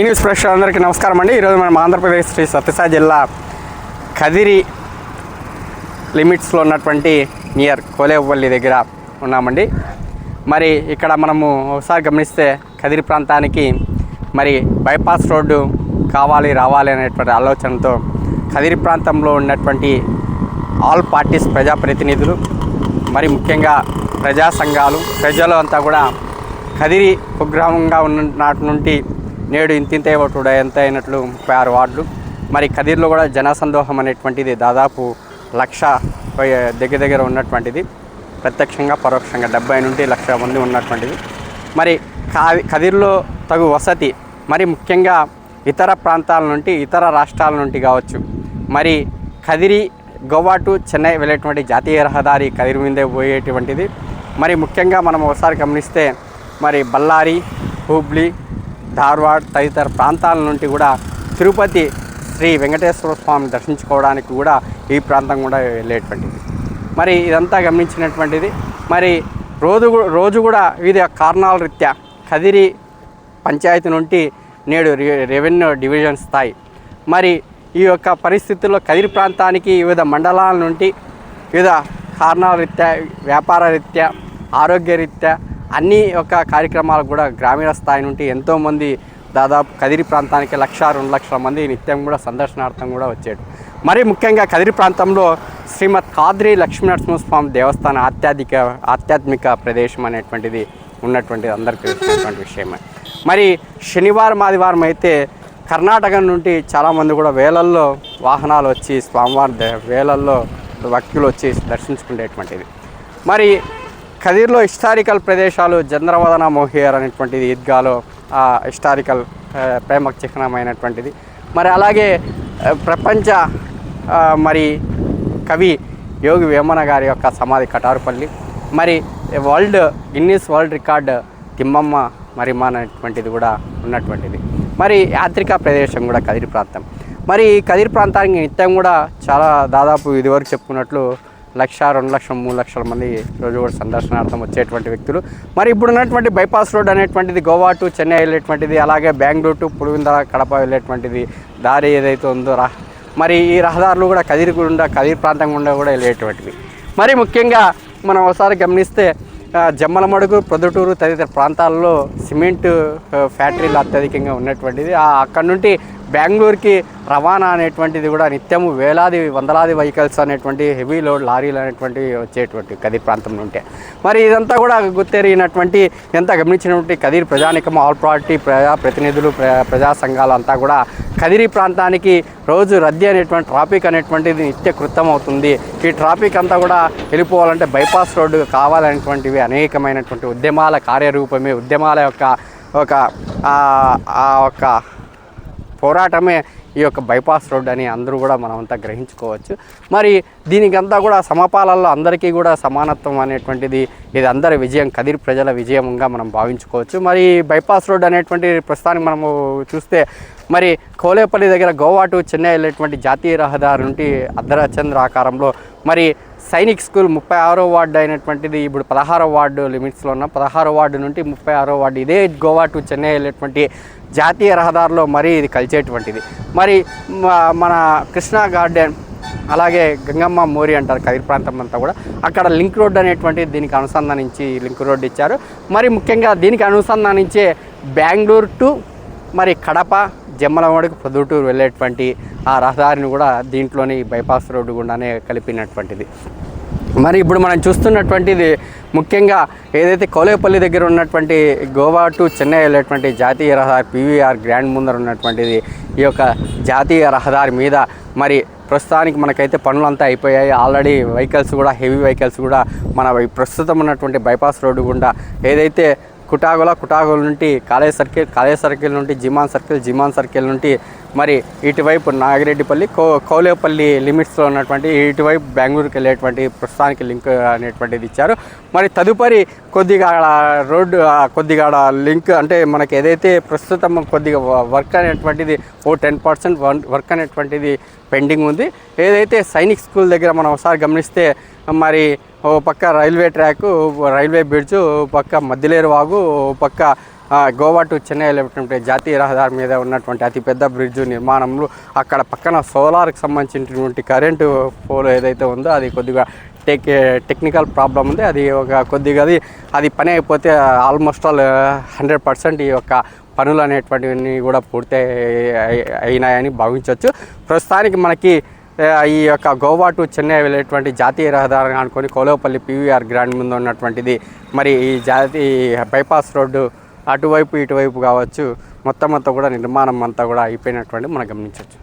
ఈ న్యూస్ ప్రేక్షకులు అందరికీ నమస్కారం అండి. ఈరోజు మనం ఆంధ్రప్రదేశ్ శ్రీ సత్యసాయి జిల్లా కదిరి లిమిట్స్లో ఉన్నటువంటి నియర్ కోలేవల్లి దగ్గర ఉన్నామండి. మరి ఇక్కడ మనము ఒకసారి గమనిస్తే కదిరి ప్రాంతానికి మరి బైపాస్ రోడ్డు కావాలి రావాలి అనేటువంటి ఆలోచనతో కదిరి ప్రాంతంలో ఉన్నటువంటి ఆల్ పార్టీస్ ప్రజాప్రతినిధులు మరి ముఖ్యంగా ప్రజా సంఘాలు ప్రజలు అంతా కూడా కదిరి కుగ్రామంగా ఉన్న నాటి నుండి నేడు ఇంతింత ఓటుడు ఎంత అయినట్లు ముప్పై ఆరు వార్డులు. మరి కదిరిలో కూడా జనసందోహం అనేటువంటిది దాదాపు లక్ష దగ్గర దగ్గర ఉన్నటువంటిది. ప్రత్యక్షంగా పరోక్షంగా డెబ్బై నుండి లక్ష మంది ఉన్నటువంటిది. మరి కావి కదిరిలో తగు వసతి మరి ముఖ్యంగా ఇతర ప్రాంతాల నుండి ఇతర రాష్ట్రాల నుండి కావచ్చు. మరి కదిరి గోవా టు చెన్నై వెళ్ళేటువంటి జాతీయ రహదారి కదిరి మీదే పోయేటువంటిది. మరి ముఖ్యంగా మనం ఒకసారి గమనిస్తే మరి బళ్ళారి హూబ్లీ ధార్వాడ్ తదితర ప్రాంతాల నుండి కూడా తిరుపతి శ్రీ వెంకటేశ్వర స్వామి దర్శించుకోవడానికి కూడా ఈ ప్రాంతం కూడా వెళ్ళేటువంటిది. మరి ఇదంతా గమనించినటువంటిది. మరి రోజు రోజు కూడా వివిధ కారణాల రీత్యా కదిరి పంచాయతీ నుండి నేడు రెవెన్యూ డివిజన్ స్థాయి. మరి ఈ యొక్క పరిస్థితుల్లో కదిరి ప్రాంతానికి వివిధ మండలాల నుండి వివిధ కారణాల రీత్యా వ్యాపార రీత్యా ఆరోగ్య రీత్యా అన్ని యొక్క కార్యక్రమాలు కూడా గ్రామీణ స్థాయి నుండి ఎంతోమంది దాదాపు కదిరి ప్రాంతానికి లక్ష రెండు లక్షల మంది నిత్యం కూడా సందర్శనార్థం కూడా వచ్చాడు మరి ముఖ్యంగా కదిరి ప్రాంతంలో శ్రీమద్ కాద్రి లక్ష్మీనరసింహస్వామి దేవస్థాన ఆధ్యాత్మిక ఆధ్యాత్మిక ప్రదేశం అనేటువంటిది ఉన్నటువంటిది అందరికీ తెలిసినటువంటి విషయమే. మరి శనివారం ఆదివారం అయితే కర్ణాటక నుండి చాలామంది కూడా వేలల్లో వాహనాలు వచ్చి స్వామివారి వేలల్లో భక్తులు వచ్చి దర్శించుకునేటువంటిది. మరి కదిర్లో హిస్టారికల్ ప్రదేశాలు చంద్రవదన మోహియర్ అనేటువంటిది ఈద్గాలో ఆ హిస్టారికల్ ప్రేమకు చిహ్నమైనటువంటిది. మరి అలాగే ప్రపంచ మరి కవి యోగి వేమన గారి యొక్క సమాధి కటారుపల్లి. మరి world guinness world record Thimmamma మరిమ అనేటువంటిది కూడా ఉన్నటువంటిది. మరి యాత్రికా ప్రదేశం కూడా కదిరి ప్రాంతం. మరి ఈ కదిరి ప్రాంతానికి నిత్యం కూడా చాలా దాదాపు ఇదివరకు చెప్పుకున్నట్లు లక్ష రెండు లక్షల మూడు లక్షల మంది రోజు కూడా సందర్శనార్థం వచ్చేటువంటి వ్యక్తులు. మరి ఇప్పుడు ఉన్నటువంటి బైపాస్ రోడ్ అనేటువంటిది గోవా టు చెన్నై వెళ్ళేటువంటిది అలాగే బెంగళూరు టు పులివిందల కడప వెళ్ళేటువంటిది దారి ఏదైతే ఉందో రా మరి ఈ రహదారులు కూడా కదిరి గుండా కదిరి ప్రాంతం గుండా కూడా వెళ్ళేటువంటివి. మరి ముఖ్యంగా మనం ఒకసారి గమనిస్తే జమ్మలమడుగు ప్రొద్దుటూరు తదితర ప్రాంతాల్లో సిమెంట్ ఫ్యాక్టరీలు అత్యధికంగా ఉన్నటువంటిది. అక్కడ నుండి బెంగళూరుకి రవాణా అనేటువంటిది కూడా నిత్యము వేలాది వందలాది వెహికల్స్ అనేటువంటి హెవీ లోడ్ లారీలు అనేటువంటివి వచ్చేటువంటి కదిరి ప్రాంతం ఉంటే. మరి ఇదంతా కూడా గుర్తెరిగినటువంటి ఎంత గమనించినటువంటి కదిరి ప్రజానికం ఆల్ పార్టీ ప్రజా ప్రతినిధులు ప్ర- ప్రజా సంఘాలు అంతా కూడా కదిరి ప్రాంతానికి రోజు రద్దీ అనేటువంటి ట్రాఫిక్ అనేటువంటిది నిత్య కృతం అవుతుంది ఈ ట్రాఫిక్ అంతా కూడా వెళ్ళిపోవాలంటే బైపాస్ రోడ్డు కావాలనేటువంటివి అనేకమైనటువంటి ఉద్యమాల కార్యరూపమే ఉద్యమాల యొక్క ఒక ఒక పోరాటమే ఈ యొక్క బైపాస్ రోడ్ అని అందరూ కూడా మనమంతా గ్రహించుకోవచ్చు. మరి దీనికంతా కూడా సమపాలల్లో అందరికీ కూడా సమానత్వం అనేటువంటిది ఇది అందరి విజయం కదిరి ప్రజల విజయంగా మనం భావించుకోవచ్చు. మరి బైపాస్ రోడ్ అనేటువంటి ప్రస్తుతానికి మనము చూస్తే మరి కోలేపల్లి దగ్గర గోవా టు చెన్నై వెళ్ళేటువంటి జాతీయ రహదారి నుండి అర్ధరచంద్ర ఆకారంలో మరి సైనిక్ స్కూల్ ముప్పై ఆరో వార్డు అయినటువంటిది ఇప్పుడు పదహారో వార్డు లిమిట్స్లో ఉన్న. పదహారో వార్డు నుండి ముప్పై ఆరో వార్డు ఇదే గోవా టు చెన్నై వెళ్ళేటువంటి జాతీయ రహదారిలో మరీ ఇది కలిసేటువంటిది. మరి మన కృష్ణా గార్డెన్ అలాగే గంగమ్మ మోరి అంటారు కదిరి ప్రాంతం అంతా కూడా. అక్కడ లింక్ రోడ్ అనేటువంటి దీనికి అనుసంధానించి లింక్ రోడ్ ఇచ్చారు. మరి ముఖ్యంగా దీనికి అనుసంధానించే బెంగళూరు టు మరి కడప జమ్మలవాడికి పొద్దుటూరు వెళ్ళేటువంటి ఆ రహదారిని కూడా దీంట్లోని బైపాస్ రోడ్డు గుండానే కలిపినటువంటిది. మరి ఇప్పుడు మనం చూస్తున్నటువంటిది ముఖ్యంగా ఏదైతే కోలేపల్లి దగ్గర ఉన్నటువంటి గోవా టు చెన్నై వెళ్ళేటువంటి జాతీయ రహదారి పీవీఆర్ గ్రాండ్ ముందర ఉన్నటువంటిది ఈ యొక్క జాతీయ రహదారి మీద మరి ప్రస్తుతానికి మనకైతే పనులంతా అయిపోయాయి. ఆల్రెడీ వెహికల్స్ కూడా హెవీ వెహికల్స్ కూడా మన ప్రస్తుతం ఉన్నటువంటి బైపాస్ రోడ్డు గుండా ఏదైతే కుటాగుల కుటాగోల నుండి కాలేజ్ సర్కిల్ కాలేజ్ సర్కిల్ నుండి జిమాన్ సర్కిల్ జిమాన్ సర్కిల్ నుండి మరి ఇటువైపు నాగిరెడ్డిపల్లి కో కౌలేపల్లి లిమిట్స్లో ఉన్నటువంటి ఇటువైపు బెంగళూరుకి వెళ్ళేటువంటి ప్రస్తుతానికి లింక్ అనేటువంటిది ఇచ్చారు. మరి తదుపరి కొద్దిగా ఆడ రోడ్డు కొద్దిగా ఆడ లింక్ అంటే మనకి ఏదైతే ప్రస్తుతం కొద్దిగా వర్క్ అనేటువంటిది ఓ టెన్ పర్సెంట్ వర్క్ అనేటువంటిది పెండింగ్ ఉంది. ఏదైతే సైనిక్ స్కూల్ దగ్గర మనం ఒకసారి గమనిస్తే మరి ఓ పక్క రైల్వే ట్రాక్ రైల్వే బ్రిడ్జ్ పక్క మద్దిలేరు వాగు ఓ పక్క గోవా టు చెన్నై వెళ్ళేటువంటి జాతీయ రహదారి మీద ఉన్నటువంటి అతిపెద్ద బ్రిడ్జ్ నిర్మాణంలో అక్కడ పక్కన సోలార్కి సంబంధించినటువంటి కరెంటు పోల్ ఏదైతే ఉందో అది కొద్దిగా టెక్ టెక్నికల్ ప్రాబ్లం ఉంది. అది ఒక కొద్దిగా అది అది పని అయిపోతే ఆల్మోస్ట్ ఆల్ హండ్రెడ్ పర్సెంట్ ఈ యొక్క పనులు అనేటువంటివన్నీ కూడా పూర్తి అయినాయని భావించవచ్చు ప్రస్తుతానికి మనకి ఈ యొక్క గోవా టు చెన్నై వెళ్ళేటువంటి జాతీయ రహదారిని అనుకొని కోలోపల్లి పీవీఆర్ గ్రాండ్ ముందు ఉన్నటువంటిది. మరి ఈ జాతీయ బైపాస్ రోడ్డు అటువైపు ఇటువైపు కావచ్చు మొత్తం అంతా కూడా నిర్మాణం అంతా కూడా అయిపోయినటువంటి మనం గమనించవచ్చు.